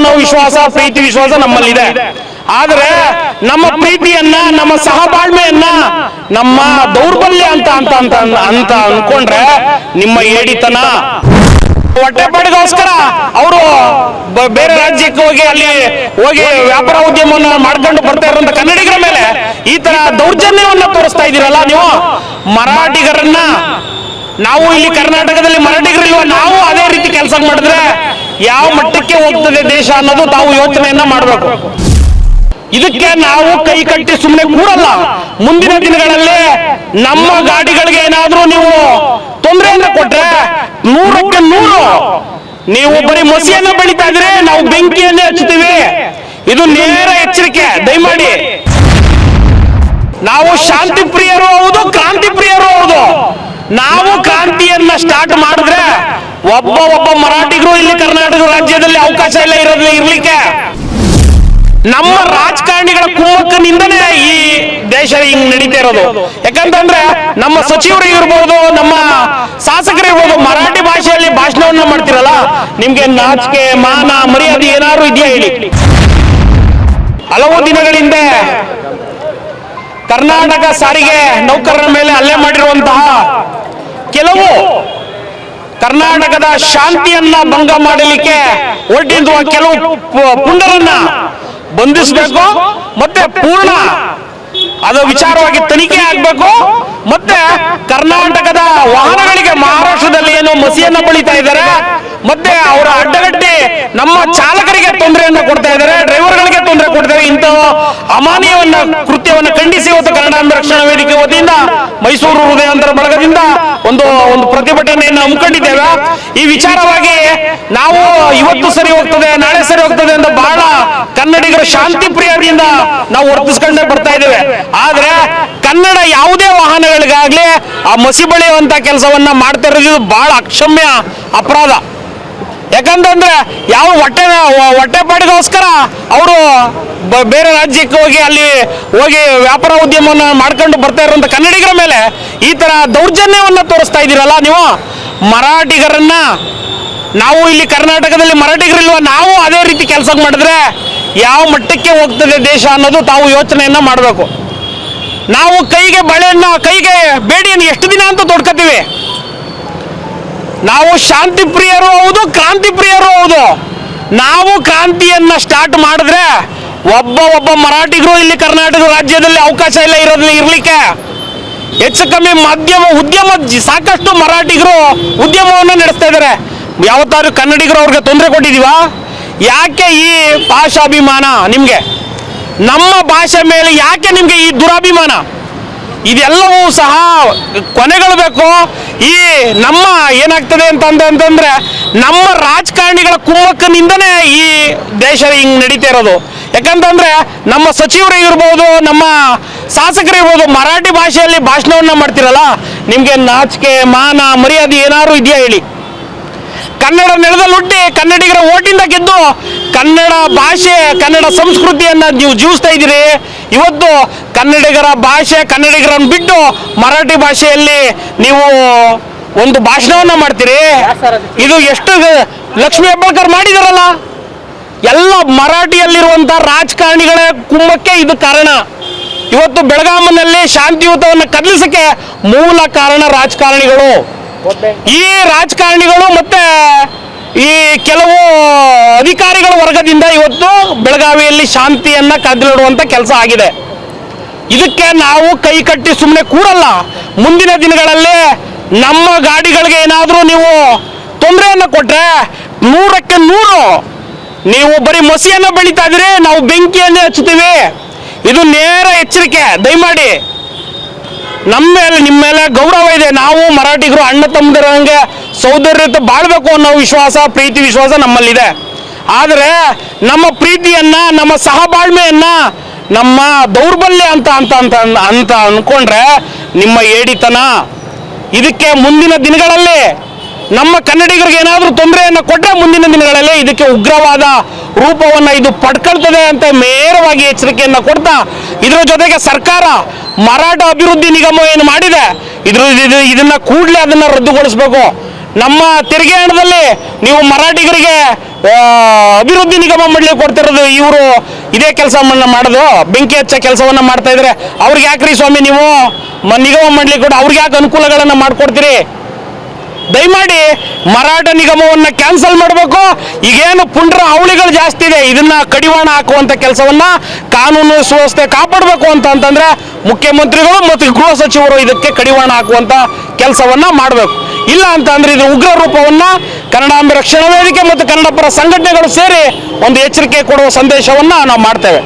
ಅನ್ನೋ ವಿಶ್ವಾಸ ಪ್ರೀತಿ ವಿಶ್ವಾಸ ನಮ್ಮಲ್ಲಿದೆ. ಆದ್ರೆ ನಮ್ಮ ಪ್ರೀತಿಯನ್ನ ನಮ್ಮ ಸಹಬಾಳ್ಮೆಯನ್ನ ನಮ್ಮ ದೌರ್ಬಲ್ಯ ಅಂತ ಅಂತ ಅಂತ ಅಂತ ಅನ್ಕೊಂಡ್ರೆ ನಿಮ್ಮ ಏಡಿತನ ಹೊಟ್ಟೆಪಾಡಿಗೋಸ್ಕರ ಅವರು ಬೇರೆ ರಾಜ್ಯಕ್ಕೆ ಹೋಗಿ ಅಲ್ಲಿ ಹೋಗಿ ವ್ಯಾಪಾರ ಉದ್ಯಮವನ್ನ ಮಾಡ್ಕೊಂಡು ಬರ್ತಾ ಇರುವಂತ ಕನ್ನಡಿಗರ ಮೇಲೆ ಈ ತರ ದೌರ್ಜನ್ಯವನ್ನ ತೋರಿಸ್ತಾ ಇದ್ದೀರಲ್ಲ ನೀವು? ಮರಾಠಿಗರನ್ನ ನಾವು ಇಲ್ಲಿ ಕರ್ನಾಟಕದಲ್ಲಿ ಮರಾಠಿಗರಿಲ್ವ ನಾವು ಅದೇ ರೀತಿ ಕೆಲಸ ಮಾಡಿದ್ರೆ ಯಾವ ಮಟ್ಟಕ್ಕೆ ಹೋಗ್ತದೆ ದೇಶ ಅನ್ನೋದು ತಾವು ಯೋಚನೆಯನ್ನ ಮಾಡಬೇಕು. ಇದಕ್ಕೆ ನಾವು ಕೈ ಕಟ್ಟಿ ಸುಮ್ಮನೆ ಕೂರಲ್ಲ. ಮುಂದಿನ ದಿನಗಳಲ್ಲಿ ನಮ್ಮ ಗಾಡಿಗಳಿಗೆ ಏನಾದ್ರೂ ನೀವು ತೊಂದರೆಯನ್ನ ಕೊಟ್ರೆ ನೂರಕ್ಕೆ ನೂರು. ನೀವು ಬರೀ ಮಸಿಯನ್ನ ಬೆಳಿತಾ ಇದ್ರೆ ನಾವು ಬೆಂಕಿಯನ್ನೇ ಹಚ್ಚುತ್ತೀವಿ. ಇದು ನೇರ ಎಚ್ಚರಿಕೆ, ದಯಮಾಡಿ. ನಾವು ಶಾಂತಿ ಪ್ರಿಯರು ಹೌದು, ಕ್ರಾಂತಿ ಪ್ರಿಯರು ಹೌದು. ನಾವು ಕ್ರಾಂತಿಯನ್ನ ಸ್ಟಾರ್ಟ್ ಮಾಡಿದ್ರೆ ಒಬ್ಬ ಒಬ್ಬ ಮರಾಠಿಗರು ಇಲ್ಲಿ ಕರ್ನಾಟಕ ರಾಜ್ಯದಲ್ಲಿ ಅವಕಾಶ ಇಲ್ಲ ಇರಲಿ ಇರ್ಲಿಕ್ಕೆ. ನಮ್ಮ ರಾಜಕಾರಣಿಗಳ ಕುಮ್ಮಕ್ಕನಿಂದನೇ ಈ ದೇಶ ಹಿಂಗ್ ನಡೀತಾ ಇರೋದು. ಯಾಕಂತಂದ್ರೆ ನಮ್ಮ ಸಚಿವರು ಇರ್ಬೋದು, ನಮ್ಮ ಶಾಸಕರು ಇರ್ಬೋದು, ಮರಾಠಿ ಭಾಷೆಯಲ್ಲಿ ಭಾಷಣವನ್ನ ಮಾಡ್ತಿರಲ್ಲ, ನಿಮ್ಗೆ ನಾಚಿಕೆ, ಮಾನ, ಮರ್ಯಾದೆ ಏನಾದ್ರು ಇದೆಯಾ ಹೇಳಿ? ಹಲವು ದಿನಗಳಿಂದ ಕರ್ನಾಟಕ ಸಾರಿಗೆ ನೌಕರರ ಮೇಲೆ ಹಲ್ಲೆ ಮಾಡಿರುವಂತಹ ಕೆಲವು ಕರ್ನಾಟಕದ ಶಾಂತಿಯನ್ನ ಭಂಗ ಮಾಡಲಿಕ್ಕೆ ಹೊರಟಿರುವ ಕೆಲವು ಪುಂಡರನ್ನ ಬಂಧಿಸಬೇಕು, ಮತ್ತೆ ಪೂರ್ಣ ಅದು ವಿಚಾರವಾಗಿ ತನಿಖೆ ಆಗಬೇಕು, ಮತ್ತೆ ಕರ್ನಾಟಕದ ವಾಹನಗಳಿಗೆ ಮಹಾರಾಷ್ಟ್ರದಲ್ಲಿ ಏನು ಮಸಿಯನ್ನ ಬಳಿತಾ ಇದ್ದಾರೆ. ಮತ್ತೆ ಅವರ ಅಡ್ಡಗಟ್ಟಿ ನಮ್ಮ ಚಾಲಕರಿಗೆ ತೊಂದರೆಯನ್ನು ಕೊಡ್ತಾ ಇದ್ದಾರೆ, ಡ್ರೈವರ್ಗಳಿಗೆ ತೊಂದರೆ ಕೊಡ್ತಾರೆ ಇಂಥ ಅಮಾನೀಯವನ್ನ ಕೃತ್ಯವನ್ನು ಖಂಡಿಸಿ ಇವತ್ತು ಕನ್ನಡ ರಕ್ಷಣಾ ವೇದಿಕೆ ವತಿಯಿಂದ ಮೈಸೂರು ಹೃದಯಾಂತರ ಬಳಗದಿಂದ ಒಂದು ಒಂದು ಪ್ರತಿಭಟನೆಯನ್ನು ಹಮ್ಮಿಕೊಂಡಿದ್ದೇವೆ. ಈ ವಿಚಾರವಾಗಿ ನಾವು ಇವತ್ತು ಸರಿ ಹೋಗ್ತದೆ, ನಾಳೆ ಸರಿ ಹೋಗ್ತದೆ ಅಂತ ಬಹಳ ಕನ್ನಡಿಗರ ಶಾಂತಿ ಪ್ರಿಯರಿಂದ ನಾವು ವರ್ತಿಸ್ಕೊಂಡೇ ಬರ್ತಾ ಇದ್ದೇವೆ. ಆದ್ರೆ ಕನ್ನಡ ಯಾವುದೇ ವಾಹನಗಳಿಗಾಗ್ಲಿ ಆ ಮಸಿ ಬಳಿಯುವಂತ ಕೆಲಸವನ್ನ ಮಾಡ್ತಾ ಇರೋದು ಬಹಳ ಅಕ್ಷಮ್ಯ ಅಪರಾಧ. ಯಾಕಂತಂದ್ರೆ ಯಾವ ಹೊಟ್ಟೆ ಹೊಟ್ಟೆಪಾಡಿಗೋಸ್ಕರ ಅವರು ಬೇರೆ ರಾಜ್ಯಕ್ಕೆ ಹೋಗಿ ಅಲ್ಲಿ ಹೋಗಿ ವ್ಯಾಪಾರ ಉದ್ಯಮವನ್ನು ಮಾಡ್ಕೊಂಡು ಬರ್ತಾ ಇರುವಂತ ಕನ್ನಡಿಗರ ಮೇಲೆ ಈ ತರ ದೌರ್ಜನ್ಯವನ್ನ ತೋರಿಸ್ತಾ ಇದ್ದೀರಲ್ಲ ನೀವು? ಮರಾಠಿಗರನ್ನ ನಾವು ಇಲ್ಲಿ ಕರ್ನಾಟಕದಲ್ಲಿ ಮರಾಠಿಗರಿಲ್ವ? ನಾವು ಅದೇ ರೀತಿ ಕೆಲಸ ಮಾಡಿದ್ರೆ ಯಾವ ಮಟ್ಟಕ್ಕೆ ಹೋಗ್ತದೆ ದೇಶ ಅನ್ನೋದು ತಾವು ಯೋಚನೆಯನ್ನ ಮಾಡಬೇಕು. ನಾವು ಕೈಗೆ ಬಳೆಯನ್ನು, ಕೈಗೆ ಬೇಡಿಯನ್ನು ಎಷ್ಟು ದಿನ ಅಂತ ತೊಡ್ಕತೀವಿ? ನಾವು ಶಾಂತಿ ಪ್ರಿಯರು ಹೌದು ಕ್ರಾಂತಿ ಪ್ರಿಯರು ಹೌದು. ನಾವು ಕ್ರಾಂತಿಯನ್ನ ಸ್ಟಾರ್ಟ್ ಮಾಡಿದ್ರೆ ಒಬ್ಬ ಒಬ್ಬ ಮರಾಠಿಗರು ಇಲ್ಲಿ ಕರ್ನಾಟಕ ರಾಜ್ಯದಲ್ಲಿ ಅವಕಾಶ ಇಲ್ಲ ಇರೋದ್ರಲ್ಲಿ ಇರ್ಲಿಕ್ಕೆ. ಹೆಚ್ಚು ಕಮ್ಮಿ ಮಾಧ್ಯಮ, ಉದ್ಯಮ ಸಾಕಷ್ಟು ಮರಾಠಿಗರು ಉದ್ಯಮವನ್ನು ನಡೆಸ್ತಾ ಇದ್ದಾರೆ ಯಾವತ್ತಾದ್ರೂ ಕನ್ನಡಿಗರು ಅವ್ರಿಗೆ ತೊಂದರೆ ಕೊಟ್ಟಿದ್ದೀವಾ ಯಾಕೆ ಈ ಭಾಷಾಭಿಮಾನ ನಿಮಗೆ? ನಮ್ಮ ಭಾಷೆ ಮೇಲೆ ಯಾಕೆ ನಿಮಗೆ ಈ ದುರಾಭಿಮಾನ? ಇದೆಲ್ಲವೂ ಸಹ ಕೊನೆಗೊಳ್ಬೇಕು ಈ ನಮ್ಮ ಏನಾಗ್ತದೆ ಅಂತಂದ್ರೆ ಅಂತಂದ್ರೆ ನಮ್ಮ ರಾಜಕಾರಣಿಗಳ ಕುಮ್ಮಕ್ಕನಿಂದನೇ ಈ ದೇಶ ಹಿಂಗ್ ನಡೀತಾ ಇರೋದು. ಯಾಕಂತಂದ್ರೆ ನಮ್ಮ ಸಚಿವರು ಇರ್ಬೋದು, ನಮ್ಮ ಶಾಸಕರು ಇರ್ಬೋದು, ಮರಾಠಿ ಭಾಷೆಯಲ್ಲಿ ಭಾಷಣವನ್ನ ಮಾಡ್ತಿರಲ್ಲ, ನಿಮ್ಗೆ ನಾಚಿಕೆ, ಮಾನ, ಮರ್ಯಾದೆ ಏನಾದ್ರು ಇದೆಯಾ ಹೇಳಿ? ಕನ್ನಡ ನೆಲದಲ್ಲಿ ಹುಟ್ಟಿ ಕನ್ನಡಿಗರ ಓಟಿಂದ ಗೆದ್ದು ಕನ್ನಡ ಭಾಷೆ, ಕನ್ನಡ ಸಂಸ್ಕೃತಿಯನ್ನ ನೀವು ಜೀವಿಸ್ತಾ ಇದ್ದೀರಿ. ಇವತ್ತು ಕನ್ನಡಿಗರ ಭಾಷೆ, ಕನ್ನಡಿಗರನ್ನು ಬಿಟ್ಟು ಮರಾಠಿ ಭಾಷೆಯಲ್ಲಿ ನೀವು ಒಂದು ಭಾಷಣವನ್ನ ಮಾಡ್ತೀರಿ? ಇದು ಎಷ್ಟು ಲಕ್ಷ್ಮೀ ಹೆಬ್ಬಾಳ್ಕರ್ ಮಾಡಿದಾರಲ್ಲ? ಎಲ್ಲ ಮರಾಠಿಯಲ್ಲಿರುವಂತ ರಾಜಕಾರಣಿಗಳ ಕುಂಭಕ್ಕೆ ಇದು ಕಾರಣ. ಇವತ್ತು ಬೆಳಗಾಮನಲ್ಲಿ ಶಾಂತಿಯುತವನ್ನು ಕದಲಿಸಕ್ಕೆ ಮೂಲ ಕಾರಣ ರಾಜಕಾರಣಿಗಳು. ಈ ರಾಜಕಾರಣಿಗಳು ಮತ್ತೆ ಈ ಕೆಲವು ಅಧಿಕಾರಿಗಳ ವರ್ಗದಿಂದ ಇವತ್ತು ಬೆಳಗಾವಿಯಲ್ಲಿ ಶಾಂತಿಯನ್ನ ಕದಲಿಡುವಂತ ಕೆಲಸ ಆಗಿದೆ. ಇದಕ್ಕೆ ನಾವು ಕೈ ಕಟ್ಟಿ ಸುಮ್ಮನೆ ಕೂಡಲ್ಲ. ಮುಂದಿನ ದಿನಗಳಲ್ಲಿ ನಮ್ಮ ಗಾಡಿಗಳಿಗೆ ಏನಾದರೂ ನೀವು ತೊಂದರೆಯನ್ನು ಕೊಟ್ರೆ ನೂರಕ್ಕೆ ನೂರು. ನೀವು ಬರೀ ಮಸಿಯನ್ನು ಬೆಳೀತಾ ಇದ್ರೆ ನಾವು ಬೆಂಕಿಯನ್ನೇ ಹಚ್ಚುತ್ತೀವಿ. ಇದು ನೇರ ಎಚ್ಚರಿಕೆ, ದಯಮಾಡಿ. ನಮ್ಮ ಮೇಲೆ, ನಿಮ್ಮ ಮೇಲೆ ಗೌರವ ಇದೆ. ನಾವು ಮರಾಠಿಗರು ಅಣ್ಣ ತಮ್ಮದಿರಂಗೆ ಸೌಂದರ್ಯತೆ ಬಾಳ್ಬೇಕು ಅನ್ನೋ ವಿಶ್ವಾಸ, ಪ್ರೀತಿ ವಿಶ್ವಾಸ ನಮ್ಮಲ್ಲಿದೆ. ಆದರೆ ನಮ್ಮ ಪ್ರೀತಿಯನ್ನ, ನಮ್ಮ ಸಹಬಾಳ್ಮೆಯನ್ನ, ನಮ್ಮ ದೌರ್ಬಲ್ಯ ಅಂತ ಅಂತ ಅಂತ ಅಂತ ಅನ್ಕೊಂಡ್ರೆ ನಿಮ್ಮ ಏಡಿತನ. ಇದಕ್ಕೆ ಮುಂದಿನ ದಿನಗಳಲ್ಲಿ ನಮ್ಮ ಕನ್ನಡಿಗರಿಗೆ ಏನಾದರೂ ತೊಂದರೆಯನ್ನು ಕೊಟ್ಟರೆ ಮುಂದಿನ ದಿನಗಳಲ್ಲಿ ಇದಕ್ಕೆ ಉಗ್ರವಾದ ರೂಪವನ್ನು ಇದು ಪಡ್ಕೊಳ್ತದೆ ಅಂತ ನೇರವಾಗಿ ಎಚ್ಚರಿಕೆಯನ್ನು ಕೊಡ್ತಾ, ಇದರ ಜೊತೆಗೆ ಸರ್ಕಾರ ಮರಾಠ ಅಭಿವೃದ್ಧಿ ನಿಗಮ ಏನು ಮಾಡಿದೆ, ಇದ್ರ ಇದು- ಇದನ್ನ ಕೂಡಲೇ ಅದನ್ನ ರದ್ದುಗೊಳಿಸಬೇಕು. ನಮ್ಮ ತೆರಿಗೆ ಹಣದಲ್ಲಿ ನೀವು ಮರಾಠಿಗರಿಗೆ ಅಭಿವೃದ್ಧಿ ನಿಗಮ ಮಾಡ್ಲಿಕ್ಕೆ ಕೊಡ್ತಿರೋದು ಇವರು. ಇದೇ ಕೆಲಸವನ್ನು ಮಾಡೋದು. ಬೆಂಕಿ ಹಚ್ಚ ಕೆಲಸವನ್ನ ಮಾಡ್ತಾ ಇದ್ರೆ ಅವ್ರಿಗೆ ಯಾಕ್ರಿ ಸ್ವಾಮಿ ನೀವು? ನಿಗಮ ಮಾಡ್ಲಿಕ್ಕೆ ಕೊಟ್ಟು ಅವ್ರಿಗೆ ಯಾಕೆ ಅನುಕೂಲಗಳನ್ನು ಮಾಡ್ಕೊಡ್ತೀರಿ? ದಯಮಾಡಿ ಮರಾಠ ನಿಗಮವನ್ನ ಕ್ಯಾನ್ಸಲ್ ಮಾಡಬೇಕು. ಈಗೇನು ಪುಂಡ್ರ ಅವಳಿಗಳು ಜಾಸ್ತಿ ಇದೆ. ಇದನ್ನ ಕಡಿವಾಣ ಹಾಕುವಂತ ಕೆಲಸವನ್ನ ಕಾನೂನು ಸುವ್ಯವಸ್ಥೆ ಕಾಪಾಡಬೇಕು ಅಂತ ಅಂತಂದ್ರೆ ಮುಖ್ಯಮಂತ್ರಿಗಳು ಮತ್ತು ಗೃಹ ಸಚಿವರು ಇದಕ್ಕೆ ಕಡಿವಾಣ ಹಾಕುವಂತ ಕೆಲಸವನ್ನ ಮಾಡಬೇಕು. ಇಲ್ಲ ಅಂತ ಅಂದ್ರೆ ಇದು ಉಗ್ರ ರೂಪವನ್ನ ಕನ್ನಡಾಂಬೆ ರಕ್ಷಣಾ ವೇದಿಕೆ ಮತ್ತು ಕನ್ನಡ ಪರ ಸಂಘಟನೆಗಳು ಸೇರಿ ಒಂದು ಎಚ್ಚರಿಕೆ ಕೊಡುವ ಸಂದೇಶವನ್ನ ನಾವು ಮಾಡ್ತೇವೆ.